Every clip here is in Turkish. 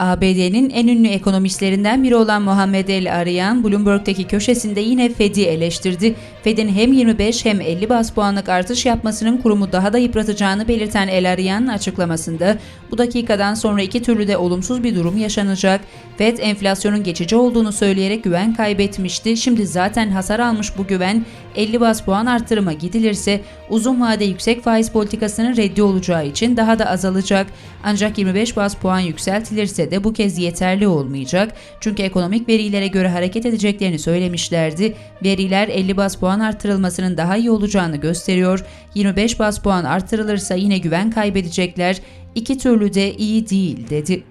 ABD'nin en ünlü ekonomistlerinden biri olan Muhammed El Arayan, Bloomberg'deki köşesinde yine Fed'i eleştirdi. Fed'in hem 25 hem 50 bas puanlık artış yapmasının kurumu daha da yıpratacağını belirten El Arayan açıklamasında, bu dakikadan sonra iki türlü de olumsuz bir durum yaşanacak. Fed enflasyonun geçici olduğunu söyleyerek güven kaybetmişti. Şimdi zaten hasar almış bu güven 50 bas puan arttırıma gidilirse uzun vade yüksek faiz politikasının reddi olacağı için daha da azalacak. Ancak 25 bas puan yükseltilirse de bu kez yeterli olmayacak. Çünkü ekonomik verilere göre hareket edeceklerini söylemişlerdi. Veriler 50 bas puan arttırılmasının daha iyi olacağını gösteriyor. 25 bas puan arttırılırsa yine güven kaybedecekler. İki türlü de iyi değil dedi.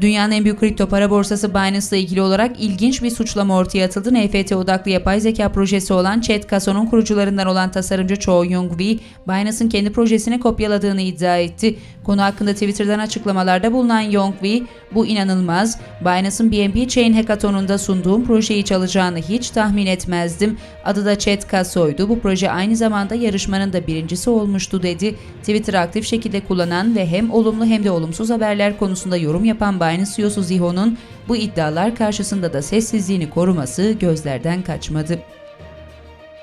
Dünyanın en büyük kripto para borsası Binance ile ilgili olarak ilginç bir suçlama ortaya atıldı. NFT odaklı yapay zeka projesi olan Chat Casso'nun kurucularından olan tasarımcı Cho Young Wei, Binance'ın kendi projesini kopyaladığını iddia etti. Konu hakkında Twitter'dan açıklamalarda bulunan Young Wei, bu inanılmaz, Binance'ın BNB Chain Hackathon'unda sunduğum projeyi çalacağını hiç tahmin etmezdim. Adı da Chat Casso'ydu. Bu proje aynı zamanda yarışmanın da birincisi olmuştu dedi. Twitter'ı aktif şekilde kullanan ve hem olumlu hem de olumsuz haberler konusunda yorum yapan Binance CEO'su Ziho'nun bu iddialar karşısında da sessizliğini koruması gözlerden kaçmadı.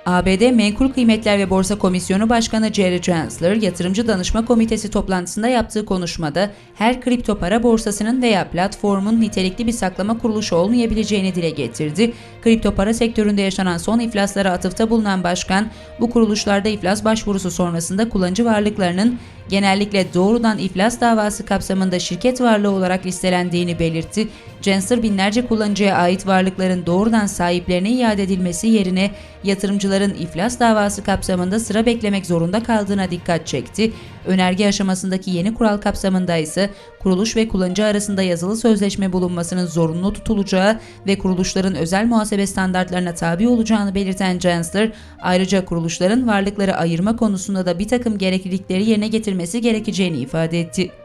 ABD Menkul Kıymetler ve Borsa Komisyonu Başkanı Jerry Gensler, Yatırımcı Danışma Komitesi toplantısında yaptığı konuşmada her kripto para borsasının veya platformun nitelikli bir saklama kuruluşu olmayabileceğini dile getirdi. Kripto para sektöründe yaşanan son iflaslara atıfta bulunan başkan, bu kuruluşlarda iflas başvurusu sonrasında kullanıcı varlıklarının genellikle doğrudan iflas davası kapsamında şirket varlığı olarak listelendiğini belirtti. Gensler binlerce kullanıcıya ait varlıkların doğrudan sahiplerine iade edilmesi yerine yatırımcıların iflas davası kapsamında sıra beklemek zorunda kaldığına dikkat çekti. Önerge aşamasındaki yeni kural kapsamında ise kuruluş ve kullanıcı arasında yazılı sözleşme bulunmasının zorunlu tutulacağı ve kuruluşların özel muhasebe standartlarına tabi olacağını belirten Gensler, ayrıca kuruluşların varlıkları ayırma konusunda da bir takım gereklilikleri yerine getirmesi gerekeceğini ifade etti.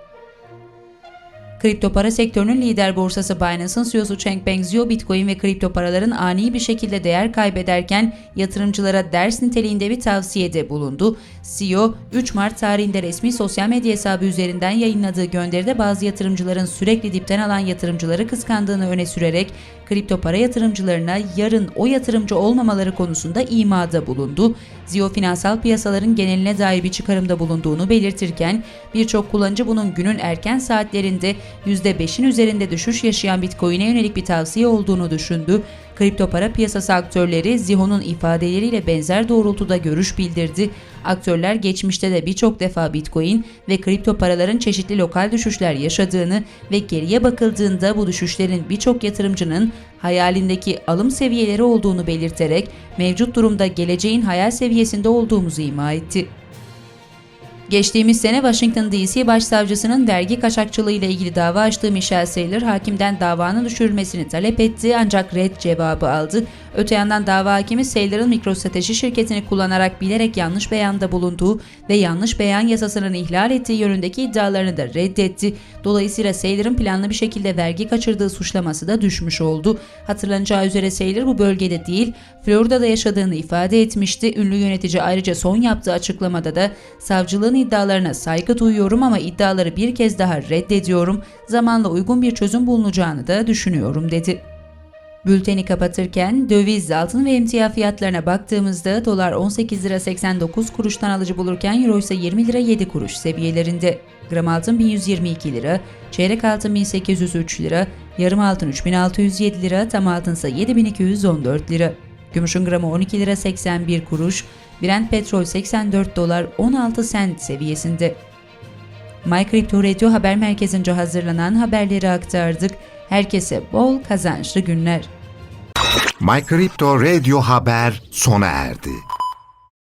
Kripto para sektörünün lider borsası Binance'ın CEO'su Changpeng Zhou, Bitcoin ve kripto paraların ani bir şekilde değer kaybederken yatırımcılara ders niteliğinde bir tavsiyede bulundu. CEO, 3 Mart tarihinde resmi sosyal medya hesabı üzerinden yayınladığı gönderide bazı yatırımcıların sürekli dipten alan yatırımcıları kıskandığını öne sürerek kripto para yatırımcılarına yarın o yatırımcı olmamaları konusunda imada bulundu. Zio finansal piyasaların geneline dair bir çıkarımda bulunduğunu belirtirken birçok kullanıcı bunun günün erken saatlerinde %5'in üzerinde düşüş yaşayan Bitcoin'e yönelik bir tavsiye olduğunu düşündü. Kripto para piyasası aktörleri Ziho'nun ifadeleriyle benzer doğrultuda görüş bildirdi. Aktörler geçmişte de birçok defa Bitcoin ve kripto paraların çeşitli lokal düşüşler yaşadığını ve geriye bakıldığında bu düşüşlerin birçok yatırımcının hayalindeki alım seviyeleri olduğunu belirterek mevcut durumda geleceğin hayal seviyesinde olduğumuzu ima etti. Geçtiğimiz sene Washington DC Başsavcısının vergi kaçakçılığı ile ilgili dava açtığı Michelle Saylor hakimden davanın düşürülmesini talep etti ancak red cevabı aldı. Öte yandan dava hakimi Saylor'ın MicroStrateji şirketini kullanarak bilerek yanlış beyanda bulunduğu ve yanlış beyan yasasının ihlal ettiği yönündeki iddialarını da reddetti. Dolayısıyla Saylor'ın planlı bir şekilde vergi kaçırdığı suçlaması da düşmüş oldu. Hatırlanacağı üzere Saylor bu bölgede değil, Florida'da yaşadığını ifade etmişti. Ünlü yönetici ayrıca son yaptığı açıklamada da savcılığın iddialarına saygı duyuyorum ama iddiaları bir kez daha reddediyorum. Zamanla uygun bir çözüm bulunacağını da düşünüyorum dedi. Bülteni kapatırken döviz, altın ve emtia fiyatlarına baktığımızda dolar 18 lira 89 kuruştan alıcı bulurken euro ise 20 lira 7 kuruş seviyelerinde. Gram altın 1122 lira, çeyrek altın 1803 lira, yarım altın 3607 lira, tam altın ise 7214 lira. Gümüşün gramı 12 lira 81 kuruş, Brent petrol 84 dolar 16 sent seviyesinde. MyCrypto Radio Haber Merkezi'nce hazırlanan haberleri aktardık. Herkese bol kazançlı günler. My Crypto Radio Haber sona erdi.